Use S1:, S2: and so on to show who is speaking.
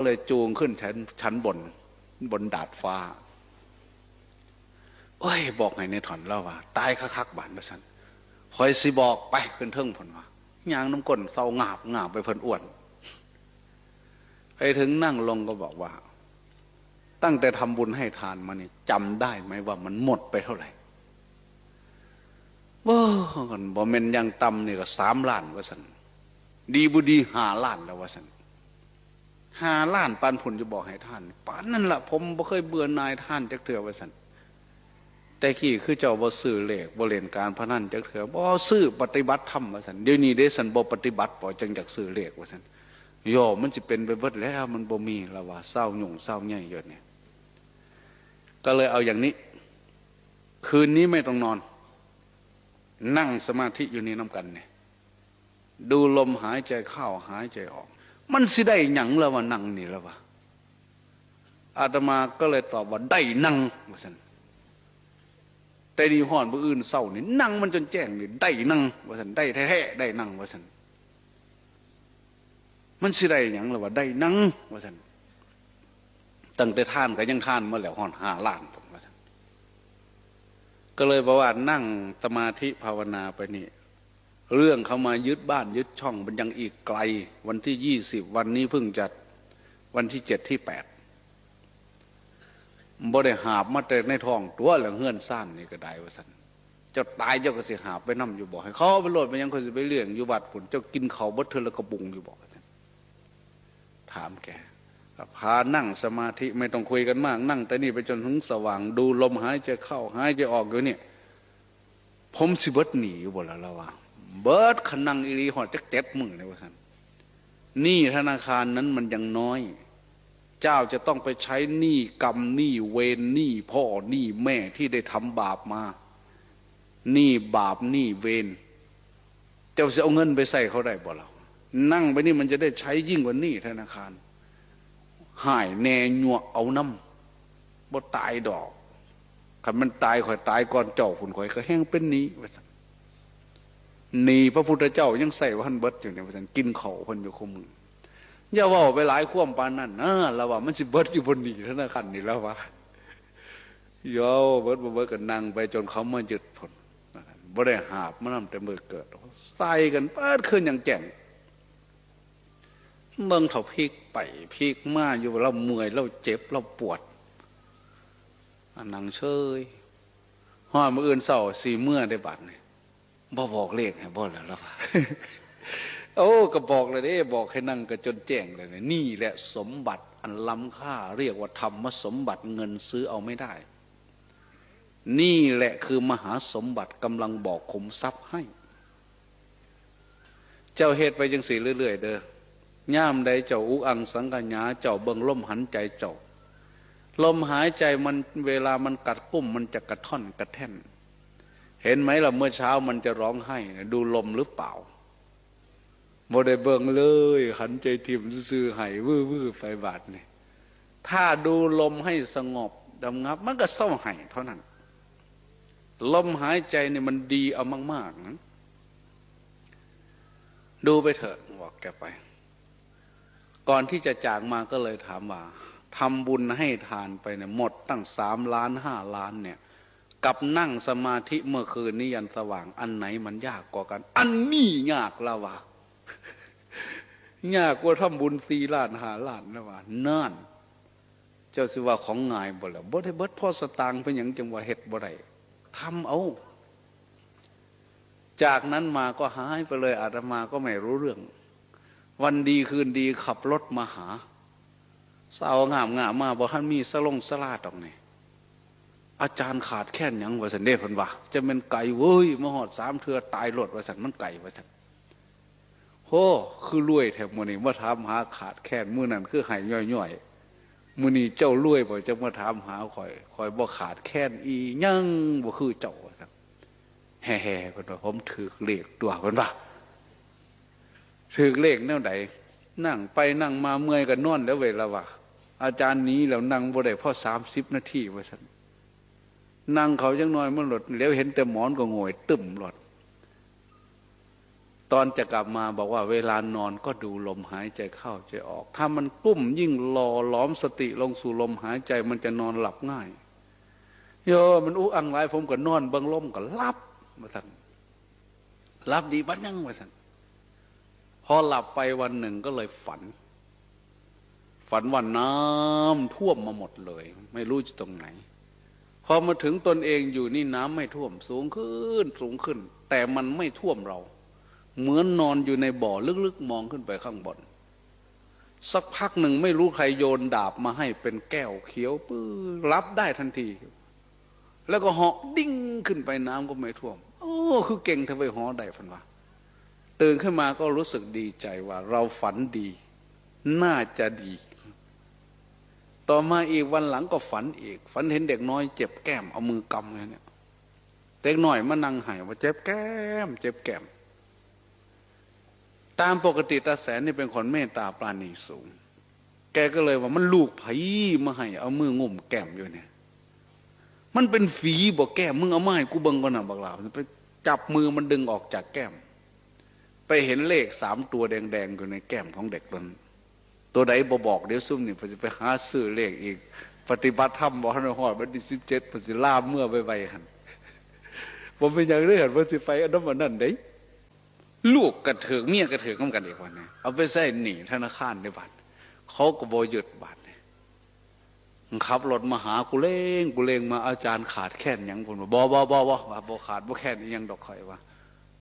S1: ็เลยจูงขึ้นชั้นชั้นบน บนดาดฟ้าโอ้ย บอกไงในถอนเล่าว่า ตายคักๆบานประชันคอยสิบอกไปขึ้นเทิงผลว่ายางน้ำก้นเศร้างาบงาบไปเพิ่นอ้วนไปถึงนั่งลงก็บอกว่า ตั้งแต่ทำบุญให้ทานมานี่จำได้ไหมว่ามันหมดไปเท่าไหร่ว้ากันบ่เมนยังตำนี่ก็สามล้านว่าสันดีบุดีหาล้านแล้วว่าสัน หาล้านปานผลจะบอกให้ท่านปานนั่นละผมบ่เคยเบื่อนายท่านจักเถื่อว่าสันแต่ขี้คือเจ้าบ่ซื้อเลขบ่เล่นการพนันจักเถื่อบ่ซื้อปฏิบัติธรรมว่าสันเดี๋ยวนี้ได้สันบ่ปฏิบัติบ่จังจักซื้อเลขว่าสันโยมมันจะเป็นไปเบิดแล้วมันบ่มีล้วว่าเศร้าหยุ่งเศร้าใหญ่เยอะเนี่ยก็เลยเอาอย่างนี้ คืนนี้ไม่ต้องนอน นั่งสมาธิอยู่นี่น้ำกันเนี่ยดูลมหายใจเข้าหายใจออก มันสิได้หยังแล้วว่านั่งนี่แล้ววะอาตมาก็เลยตอบว่าได้นั่งว่าสันแต่ดีห่อนผู้อื่นเศร้านี่นั่งมันจนแจ้งนี่ได้นั่งว่าสันได้แท้ๆได้นั่งว่าสันมันสิได้หยังแล้วว่าได้นั่งว่าสันตั้งแต่ท่านก็ยังท่านมาแล้วห่อนห้าล้านผมว่าสันก็เลยบอกว่านั่งสมาธิภาวนาไปนี่ เรื่องเขามายึดบ้านยึดช่องมันยังอีกไกล วันที่ยี่สิบวันนี้เพิ่งจัดวันที่เจ็ดที่แปดบ่ได้หาบมาแต่ในท้องตัวแล้วเฮือนซ่านนี่ก็ได้ว่าสันเจ้าตายเจ้าก็สิหาบไปนั่อยู่บอกให้เขาเอาไปโหลดไปยังคนสิไปเลี้ยงอยู่บัดผลเจ้ากินเขาบดเธอแล้วก็บุงอยู่บอกว่าซั่นถามแกพานั่งสมาธิไม่ต้องคุยกันมาก นั่ง แต่นี่ไปจนถึงสว่าง ดูลมหายใจเข้าหายใจออกอยู่เนี่ยผมสิบดหนีอยู่บ่ละแล้วว่า เบิดขนังอิริหอดจักเจ็ดมือเลยว่าท่านหนี้ธนาคารนั้นมันยังน้อย เจ้าจะต้องไปใช้หนี้กรรมหนี้เวรหนี้พ่อหนี้แม่ที่ได้ทำบาปมาหนี้บาปหนี้เวรเจ้าจะเอาเงินไปใส่เขาได้บ่เรานั่งไปนี่มันจะได้ใช้ยิ่งกว่าหนี้ธนาคารหายแน่หยวกเอาน้ำบ่ตายดอกคันมันตายข่อยตายก่อนเจ้าฝุ่นข่อยก็แห้งเป็นนี้ว่าซั่น หนีพระพุทธเจ้ายังใส่ว่าท่านเบิดอยู่เนี่ยว่าซั่นกินเขาพิ่นอยู่คมืออย่าว่าไปหลายข่วมปานนั่นนะเราว่ามันสิเบิดอยู่บนหนีธนาคารนี่แล้วว่าโย่เบิดบ่เบิดกันนั่งไปจนเขามายึดผลบ่ได้หาบมันนำแต่มือเกิดใส่กันเปิดขึ้นอย่างแจ่งเมืองเขาพลิกไปพลิกมาอยู่เราเมื่อยเราเจ็บเราปวดอันนังเชยห้อยมืออื่นเศร้าสีเมื่อได้บัตรเนี่ย บ่บอกเลขให้บ่แล้วแล้วโอ้ก็บอกเลยเด้บอกให้นั่งก็จนแจ้งเลยเนี่ยนี่แหละสมบัติอันล้ำค่า เรียกว่าธรรมสมบัติเงินซื้อเอาไม่ได้ นี่แหละคือมหาสมบัติกำลังบอกขุมทรัพย์ให้ เจ้าเหตุไปยังสีเรื่อย ๆ เด้อย่ามใดเจ้าอุอังสังกัญญาเจ้าเบิงลมหันใจเจ้าลมหายใจมันเวลามันกัดกุ้มมันจะกระท่อนกระแท่น เห็นไหมล่ะเมื่อเช้ามันจะร้องไห้ ดูลมหรือเปล่าโมได้เบิ่งเลยหันใจทิมซื่อไห้วื้อวื้อไฟบาดนี่ถ้าดูลมให้สงบดำงับ มันก็เศร้าไห้เท่านั้น ลมหายใจเนี่ยมันดีเอามากๆนะดูไปเถอะบอกแกไป ก่อนที่จะจากมาก็เลยถามว่าทำบุญให้ทานไปเนี่ยหมดตั้งสามล้านห้าล้านเนี่ย กับนั่งสมาธิเมื่อคืนนี้ยันสว่าง อันไหนมันยากกว่ากัน อันนี้ยากละวะยากกว่าทำบุญสีล้านหาล้านละวะนั่นเจ้าสิว่าของง่ายบ่แล้วบ่ได้เบิดพ่อสตางค์เป็นอย่างจังว่าเฮ็ดบ่ได้ทำเอา จากนั้นมาก็หายไปเลยอาตมาก็ไม่รู้เรื่อง วันดีคืนดีขับรถมาหาสาวงามงามมาบอกท่านมีสลงสลาดออกนี่ อาจารย์ขาดแค่นยังวาสันเด้พิ่นว่าจะเป็นไก่เว้ยมหอดสามเทือตายรถวาสันมันไก่วาสันโหคือรวยแถบมือนี้มาถามหาขาดแค่นมือนั้นคือหายย่อยๆมือนี้เจ้ารวยบ่จะมาถามหาคอยคอยบ่ขาดแค่นอียังบ่คือเจ้าว่าสันแห่ๆพิ่นว่าผมถือเลขตัวพิ่นว่าถือเลขแนวใดนั่งไปนั่งมาเมื่อยกันนอนแล้วเวลาว่าอาจารย์นี้แล้วนั่งบ่ได้พ่อสามสิบนาทีวาสัน นั่งเขาจังน้อยมันหลดแล้วเห็นแต่หมอนก็โงยตึมหลด ตอนจะกลับมาบอกว่าเวลานอนก็ดูลมหายใจเข้าใจออก ถ้ามันกุ้มยิ่งรอล้อมสติลงสู่ลมหายใจมันจะนอนหลับง่ายโยมันอู้อังไรผมก็นอนเบิ่งลมก็หลับมาสั่นหลับดีบัดยังมาสั่นพอหลับไปวันหนึ่งก็เลยฝัน ฝันว่าน้ำท่วมมาหมดเลย ไม่รู้จะตรงไหน อมาถึงตนเองอยู่นี่น้ำไม่ท่วมสูงขึ้นสูงขึ้น แต่มันไม่ท่วมเรา เหมือนนอนอยู่ในบ่อลึกๆมองขึ้นไปข้างบน สักพักหนึ่งไม่รู้ใครโยนดาบมาให้เป็นแก้วเขียวปื้อรับได้ทันที แล้วก็เหาะดิ้งขึ้นไปน้ำก็ไม่ท่วม โอ้คือเก่งทำไมหาะได้พันวะตื่นขึ้นมาก็รู้สึกดีใจว่า เราฝันดี น่าจะดี ต่อมาอีกวันหลังก็ฝันอีก ฝันเห็นเด็กน้อยเจ็บแก้มเอามือกำเลยเนี่ยเด็กน้อยมานั่งหายว่าเจ็บแก้ม เจ็บแก้ม ตามปกติตาแสนนี่เป็นคนเมตตาปราณีสูง แกก็เลยว่ามันลูกไผ่มาให้เอามืองุ่มแก้มอยู่เนี่ย มันเป็นฝีบอกแก้มมึงเอาไม้กูเบิงก่อนนะบักลาไปจับมือมันดึงออกจากแก้ม ไปเห็นเลขสามตัวแดงๆอยู่ในแก้มของเด็กนั้น ตัวใดบอบอกเดี๋ยวซุ่มนี่ผมจะไปหาซื้อเลขอีก ปฏิบัติธรรมบอกให้หอดวันที่สิบเจ็ดผมสิล่าเมื่อไปไปหันผมเป็นอย่างเรื่องผมสิไปอันนั้นวันนั้นเด้ลูกกระเถิงเมียกระเถิงกันอีกวันนี้เอาไปใส่หนีธนาคารในบัตรเขาก็บอหยุดบัตรขับรถมาหากูเล่งกูเล่งมาอาจารย์ขาดแค่นยังผมบอบอบอบอว่าบอขาดบอแค่นยังดอกข่อยว่า